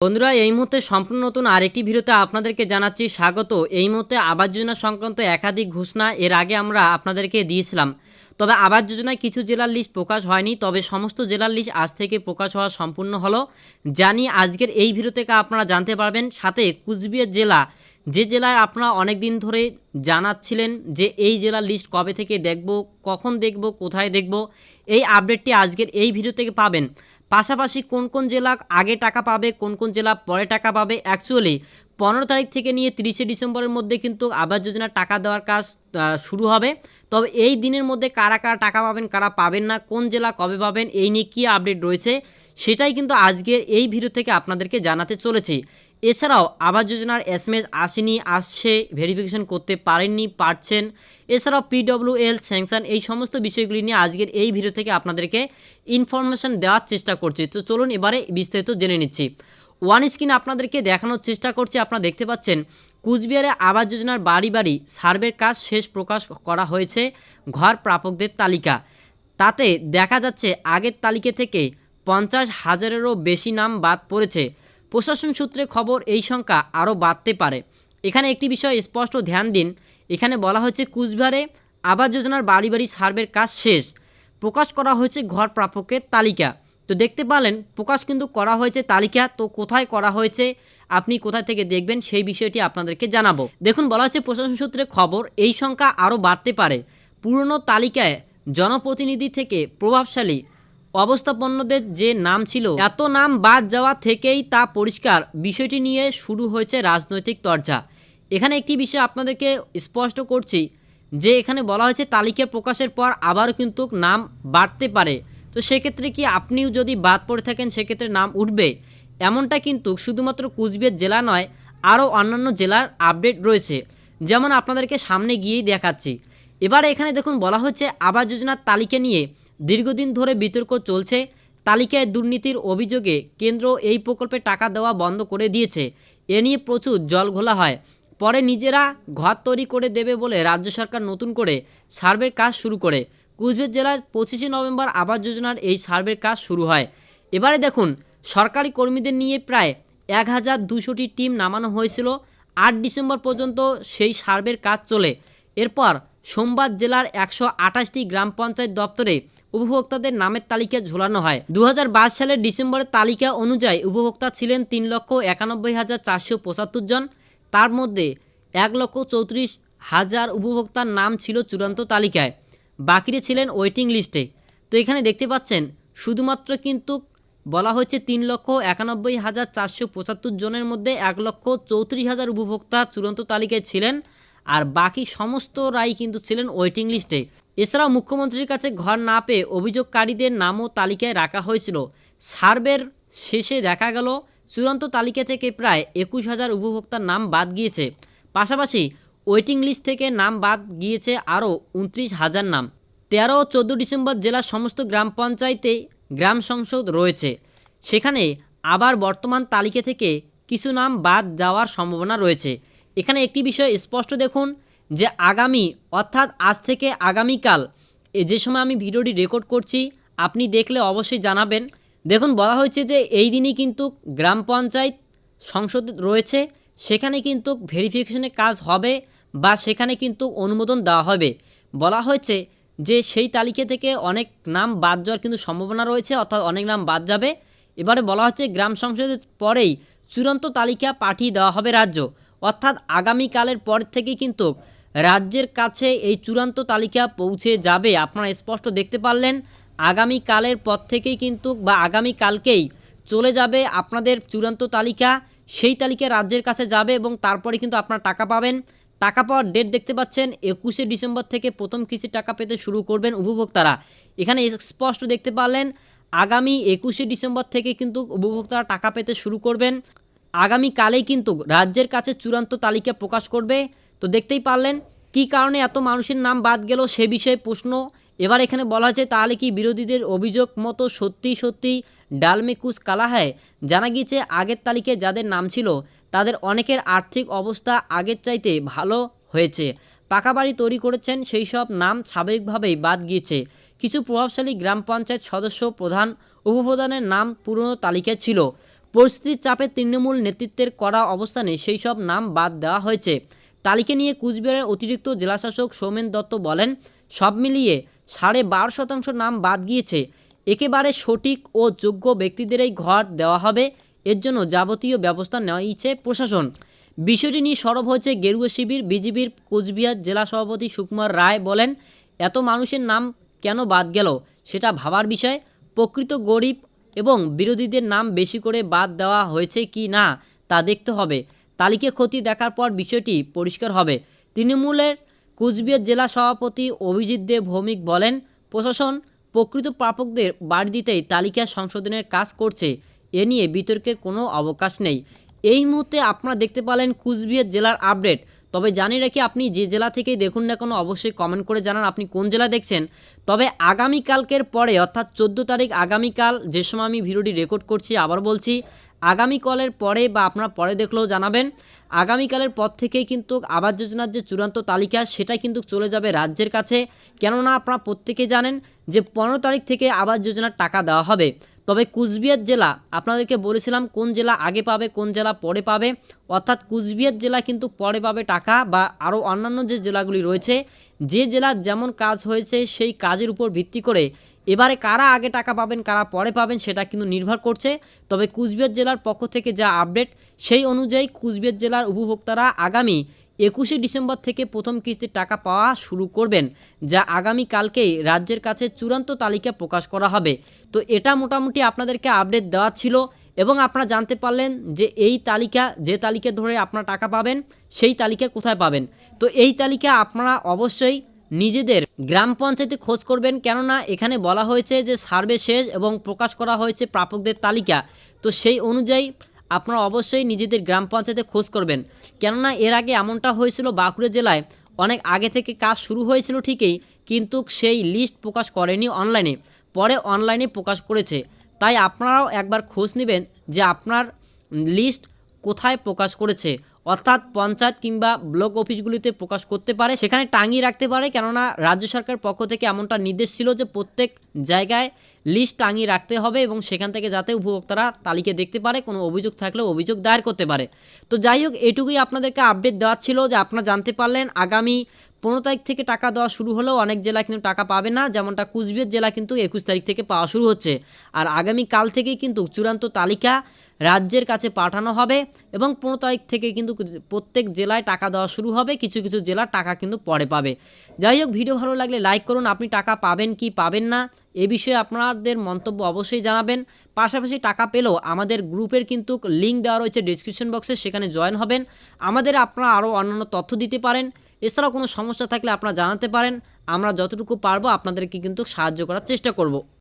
বন্ধুরা, এই মুহূর্তে সম্পূর্ণ নতুন আরেকটি ভিডিওতে আপনাদেরকে জানাচ্ছি স্বাগত। এই মুহূর্তে আবাস যোজনা সংক্রান্ত একাধিক ঘোষণা এর আগে আমরা আপনাদেরকে দিয়েছিলাম। তবে আবাস যোজনায় কিছু জেলার লিস্ট প্রকাশ হয়নি, তবে সমস্ত জেলার লিস্ট আজ থেকে প্রকাশ হওয়া সম্পূর্ণ হলো। জানি আজকের এই ভিডিও থেকে আপনারা জানতে পারবেন, সাথে কুচবিহার জেলা, যে জেলায় আপনারা অনেক দিন ধরে জানাচ্ছিলেন যে এই জেলার লিস্ট কবে থেকে দেখব, কখন দেখব, কোথায় দেখব, এই আপডেটটি আজকের এই ভিডিও থেকে পাবেন। পাশাপাশি কোন কোন জেলা আগে টাকা পাবে, কোন কোন জেলা পরে টাকা পাবে অ্যাকচুয়ালি পনেরো তারিখ থেকে নিয়ে তিরিশে ডিসেম্বরের মধ্যে কিন্তু আবাস যোজনার টাকা দেওয়ার কাজ শুরু হবে। তবে এই দিনের মধ্যে কারা কারা টাকা পাবেন, কারা পাবেন না, কোন জেলা কবে পাবেন, এই নিয়ে কী আপডেট রয়েছে, সেটাই কিন্তু আজকের এই ভিডিও থেকে আপনাদেরকে জানাতে চলেছি। এছাড়াও আবাস যোজনার এস এম এস আসেনি, আসছে ভেরিফিকেশন করতে পারেননি, পারছেন। এছাড়াও পিডব্লিউএল স্যাংশন এই সমস্ত বিষয়গুলি নিয়ে আজকের এই ভিডিও থেকে আপনাদেরকে ইনফরমেশন দেওয়ার চেষ্টা করছি। তো চলুন এবারে বিস্তারিত জেনে নিচ্ছি। ওয়ান স্ক্রিন আপনাদেরকে দেখানোর চেষ্টা করছি, আপনারা দেখতে পাচ্ছেন, কুচবিহারে আবাস যোজনার বাড়ি বাড়ি সার্ভের কাজ শেষ প্রকাশ করা হয়েছে ঘর প্রাপকদের তালিকা। তাতে দেখা যাচ্ছে, আগের তালিকা থেকে পঞ্চাশ হাজারেরও বেশি নাম বাদ পড়েছে। প্রশাসন সূত্রে খবর, এই সংখ্যা আরও বাড়তে পারে। এখানে একটি বিষয় স্পষ্ট, ধ্যান দিন। এখানে বলা হয়েছে, কুচবিহারে আবাস যোজনার বাড়ি বাড়ি সার্ভের কাজ শেষ। প্রকাশ করা হয়েছে ঘর প্রাপকের তালিকা। তো দেখতে পারলেন, প্রকাশ কিন্তু করা হয়েছে, তালিকা, তো কোথায় করা হয়েছে, আপনি কোথায় থেকে দেখবেন, সেই বিষয়টি আপনাদেরকে জানাব। দেখুন, বলা হচ্ছে প্রশাসন সূত্রে খবর, এই সংখ্যা আরও বাড়তে পারে। পুরনো তালিকায় জনপ্রতিনিধি থেকে প্রভাবশালী অবস্থাপন্নদের যে নাম ছিল, এত নাম বাদ যাওয়া থেকেই তা পরিষ্কার, বিষয়টি নিয়ে শুরু হয়েছে রাজনৈতিক চর্চা এখানে একটি বিষয় আপনাদেরকে স্পষ্ট করছি, যে এখানে বলা হয়েছে তালিকা প্রকাশের পর আবারও কিন্তু নাম বাড়তে পারে। তো সেক্ষেত্রে কি আপনিও যদি বাদ পড়ে থাকেন, সেক্ষেত্রে নাম উঠবে? এমনটা কিন্তু শুধুমাত্র কুচবিহার জেলা নয়, আরও অন্যান্য জেলার আপডেট রয়েছে। যেমন আপনাদেরকে সামনে গিয়েই দেখাচ্ছি। এবার এখানে দেখুন, বলা হচ্ছে আবাস যোজনার তালিকা নিয়ে দীর্ঘদিন ধরে বিতর্ক চলছে। তালিকায় দুর্নীতির অভিযোগে কেন্দ্র এই প্রকল্পে টাকা দেওয়া বন্ধ করে দিয়েছে। এ নিয়ে প্রচুর জল ঘোলা হয়। পরে নিজেরা ঘর তৈরি করে দেবে বলে রাজ্য সরকার নতুন করে সার্ভের কাজ শুরু করে। কুচবিহার জেলায় পঁচিশে নভেম্বর আবাস যোজনার এই সার্ভের কাজ শুরু হয়। এবারে দেখুন, সরকারি কর্মীদের নিয়ে প্রায় এক হাজার দুশোটি টিম নামানো হয়েছিল। আট ডিসেম্বর পর্যন্ত সেই সার্ভের কাজ চলে। এরপর সোমবার জেলার একশো আঠাশটি গ্রাম পঞ্চায়েত দপ্তরে উপভোক্তাদের নামের তালিকা ঝোলানো হয়। দু হাজার বাইশ সালের ডিসেম্বরের তালিকা অনুযায়ী উপভোক্তা ছিলেন তিন লক্ষ একানব্বই হাজার চারশো পঁচাত্তর জন। তার মধ্যে এক লক্ষ চৌত্রিশ হাজার উপভোক্তার নাম ছিল চূড়ান্ত তালিকায়। বাকিরা ছিলেন ওয়েটিং লিস্টে। তো এখানে দেখতে পাচ্ছেন, শুধুমাত্র কিন্তু বলা হয়েছে তিন লক্ষ একানব্বই হাজার চারশো পঁচাত্তর জনের মধ্যে এক লক্ষ চৌত্রিশ হাজার উপভোক্তা চূড়ান্ত তালিকায় ছিলেন, আর বাকি সমস্ত রাই কিন্তু ছিলেন ওয়েটিং লিস্টে। এছাড়াও মুখ্যমন্ত্রীর কাছে ঘর না পেয়ে অভিযোগকারীদের নামও তালিকায় রাখা হয়েছিল। সার্ভের শেষে দেখা গেল, চূড়ান্ত তালিকা থেকে প্রায় একুশ হাজার উপভোক্তার নাম বাদ গিয়েছে। পাশাপাশি ওয়েটিং লিস্ট থেকে নাম বাদ গিয়েছে আরও উনত্রিশ হাজার নাম। তেরো ও চোদ্দ ডিসেম্বর জেলার সমস্ত গ্রাম পঞ্চায়েতে গ্রাম সংসদ রয়েছে। সেখানে আবার বর্তমান তালিকা থেকে কিছু নাম বাদ যাওয়ার সম্ভাবনা রয়েছে। এখানে একটি বিষয় স্পষ্ট দেখুন, যে আগামী, অর্থাৎ আজ থেকে আগামীকাল যে সময় আমি ভিডিওটি রেকর্ড করছি, আপনি দেখলে অবশ্যই জানাবেন। দেখুন, বলা হয়েছে যে এই দিনই কিন্তু গ্রাম পঞ্চায়েত সংসদ রয়েছে, সেখানে কিন্তু ভেরিফিকেশনের কাজ হবে। বা সেখানে কিন্তু অনুমোদন দেওয়া হবে। বলা হয়েছে যে সেই তালিকা থেকে অনেক নাম বাদ যাওয়ার কিন্তু সম্ভাবনা রয়েছে, অর্থাৎ অনেক নাম বাদ যাবে। এবারে বলা হচ্ছে গ্রাম সংসদের পরেই চূড়ান্ত তালিকা পাঠিয়ে দেওয়া হবে রাজ্য। অর্থাৎ আগামীকালের পর থেকে কিন্তু রাজ্যের কাছে এই চূড়ান্ত তালিকা পৌঁছে যাবে। আপনারা স্পষ্ট দেখতে পারলেন, আগামীকালের পর থেকেই কিন্তু বা আগামীকালকেই চলে যাবে আপনাদের চূড়ান্ত তালিকা। সেই তালিকা রাজ্যের কাছে যাবে এবং তারপরে কিন্তু আপনারা টাকা পাবেন। টাকা পাওয়ার ডেট দেখতে পাচ্ছেন, একুশে ডিসেম্বর থেকে প্রথম কিস্তি টাকা পেতে শুরু করবেন উপভোক্তারা। এখানে স্পষ্ট দেখতে পারলেন, আগামী একুশে ডিসেম্বর থেকে কিন্তু উপভোক্তারা টাকা পেতে শুরু করবেন। আগামীকালেই কিন্তু রাজ্যের কাছে চূড়ান্ত তালিকা প্রকাশ করবে। তো দেখতেই পারলেন, কী কারণে এত মানুষের নাম বাদ গেল সে বিষয়ে প্রশ্ন। এবার এখানে বলা হয়েছে, তাহলে কি বিরোধীদের অভিযোগ মতো সত্যি সত্যি ডালমে কুচ কালা হয়। জানা গিয়েছে, আগের তালিকায় যাদের নাম ছিল, তাদের অনেকের আর্থিক অবস্থা আগের চাইতে ভালো হয়েছে। পাকা বাড়ি তৈরি করেছেন, সেই সব নাম স্বাভাবিকভাবেই বাদ গিয়েছে। কিছু প্রভাবশালী গ্রাম পঞ্চায়েত সদস্য প্রধান উপপ্রধানের নাম পুরনো তালিকায় ছিল। পরিস্থিতির চাপে তৃণমূল নেতৃত্বের করা অবস্থানে সেই সব নাম বাদ দেওয়া হয়েছে। তালিকা নিয়ে কুচবিহারের অতিরিক্ত জেলাশাসক সৌমেন দত্ত বলেন, সব মিলিয়ে সাড়ে বারো শতাংশ নাম বাদ গিয়েছে। একেবারে সঠিক ও যোগ্য ব্যক্তিদেরই ঘর দেওয়া হবে। এর জন্য যাবতীয় ব্যবস্থা নেওয়াইছে প্রশাসন। বিষয়টি নিয়ে সরব হয়েছে গেরুয়া শিবির, বিজিবির কোচবিহার জেলা সভাপতি সুকুমার রায় বলেন, এত মানুষের নাম কেন বাদ গেল? সেটা ভাবার বিষয়। প্রকৃত গরিব এবং বিরোধীদের নাম বেশি করে বাদ দেওয়া হয়েছে কি না, তা দেখতে হবে। তালিকা ক্ষতি দেখার পর বিষয়টি পরিষ্কার হবে। তৃণমূলের কুচবিহার জেলা সভাপতি অভিজিৎ দেব ভৌমিক বলেন, প্রশাসন প্রকৃত প্রাপকদের বাড়ি দিতেই তালিকা সংশোধনের কাজ করছে। এ নিয়ে বিতর্কের কোনো অবকাশ নেই। এই মুহূর্তে আপনারা দেখতে পালেন কুচবিহার জেলার আপডেট। তবে জানি রাখি, আপনি যে জেলা থেকেই দেখুন না কোনো অবশ্যই কমেন্ট করে জানান আপনি কোন জেলা দেখছেন। তবে আগামীকালকের পরে, অর্থাৎ চোদ্দ তারিখ আগামীকাল, যে সময় আমি ভিডিওটি রেকর্ড করছি, আবার বলছি আগামীকালের পরে বা আপনারা পরে দেখলেও জানাবেন, আগামীকালের পর থেকেই কিন্তু আবাস যোজনার যে চূড়ান্ত তালিকা, সেটা কিন্তু চলে যাবে রাজ্যের কাছে। কেননা আপনারা প্রত্যেকেই জানেন যে পনেরো তারিখ থেকে আবাস যোজনার টাকা দেওয়া হবে। তবে কুচবিহার জেলা, আপনাদেরকে বলেছিলাম কোন জেলা আগে পাবে, কোন জেলা পরে পাবে। অর্থাৎ কুচবিহার জেলা কিন্তু পরে পাবে টাকা বা আরও অন্যান্য যে জেলাগুলি রয়েছে, যে জেলার যেমন কাজ হয়েছে, সেই কাজের উপর ভিত্তি করে এবারে কারা আগে টাকা পাবেন, কারা পরে পাবেন সেটা কিন্তু নির্ভর করছে। তবে কুচবিহার জেলার পক্ষ থেকে যা আপডেট, সেই অনুযায়ী কুচবিহার জেলার উপভোক্তারা আগামী একুশে ডিসেম্বর থেকে প্রথম কিস্তির টাকা পাওয়া শুরু করবেন, যা আগামী কালকেই রাজ্যের কাছে চূড়ান্ত তালিকা প্রকাশ করা হবে। তো এটা মোটামুটি আপনাদেরকে আপডেট দেওয়া ছিল এবং আপনারা জানতে পারলেন যে এই তালিকা, যে তালিকা ধরে আপনারা টাকা পাবেন, সেই তালিকা কোথায় পাবেন। তো এই তালিকা আপনারা অবশ্যই নিজেদের গ্রাম পঞ্চায়েতে খোঁজ করবেন, কেননা এখানে বলা হয়েছে যে সার্ভে শেষ এবং প্রকাশ করা হয়েছে প্রাপকদের তালিকা। তো সেই অনুযায়ী আপনারা অবশ্যই নিজেদের গ্রাম পঞ্চায়েতে খোঁজ করবেন। কেননা এর আগে এমনটা হয়েছিল বাঁকুড়া জেলায়, অনেক আগে থেকে কাজ শুরু হয়েছিল ঠিকই, কিন্তু সেই লিস্ট প্রকাশ করেনি অনলাইনে। পরে অনলাইনে প্রকাশ করেছে। তাই আপনারাও একবার খোঁজ নেবেন যে আপনার লিস্ট কোথায় প্রকাশ করেছে। অর্থাৎ পঞ্চায়েত কিংবা ব্লক অফিসগুলিতে প্রকাশ করতে পারে, সেখানে টাঙিয়ে রাখতে পারে, কেননা রাজ্য সরকার পক্ষ থেকে এমনটা নির্দেশ ছিল যে প্রত্যেক জায়গায় লিস্ট টাঙিয়ে রাখতে হবে এবং সেখান থেকে যাতে উপভোক্তারা তালিকা দেখতে পারে, কোনো অভিযোগ থাকলে অভিযোগ দায়ের করতে পারে। তো যাই হোক, এটুকুই আপনাদেরকে আপডেট দেওয়া ছিল যে আপনারা জানতে পারলেন আগামী পনেরো তারিখ থেকে টাকা দেওয়া শুরু হলেও অনেক জেলা কিন্তু টাকা পাবে না, যেমনটা কুচবিহার জেলা কিন্তু একুশ তারিখ থেকে পাওয়া শুরু হচ্ছে। আর আগামী কাল থেকেই কিন্তু চূড়ান্ত তালিকা রাজ্যের কাছে পাঠানো হবে এবং পনেরো তারিখ থেকে কিন্তু প্রত্যেক জেলায় টাকা দেওয়া শুরু হবে, কিছু কিছু জেলার টাকা কিন্তু পরে পাবে। যাই হোক, ভিডিও ভালো লাগলে লাইক করুন, আপনি টাকা পাবেন কি পাবেন না, এ বিষয়ে আপনাদের মন্তব্য অবশ্যই জানাবেন। পাশাপাশি টাকা পেলেও আমাদের গ্রুপের কিন্তু লিঙ্ক দেওয়া রয়েছে ডিসক্রিপশন বক্সে সেখানে জয়েন হবেন। আমাদের আপনারা আরও অন্যান্য তথ্য দিতে পারেন। এছাড়াও কোনো সমস্যা থাকলে আপনারা জানাতে পারেন। আমরা যতটুকু পারব আপনাদেরকে কিন্তু সাহায্য করার চেষ্টা করব।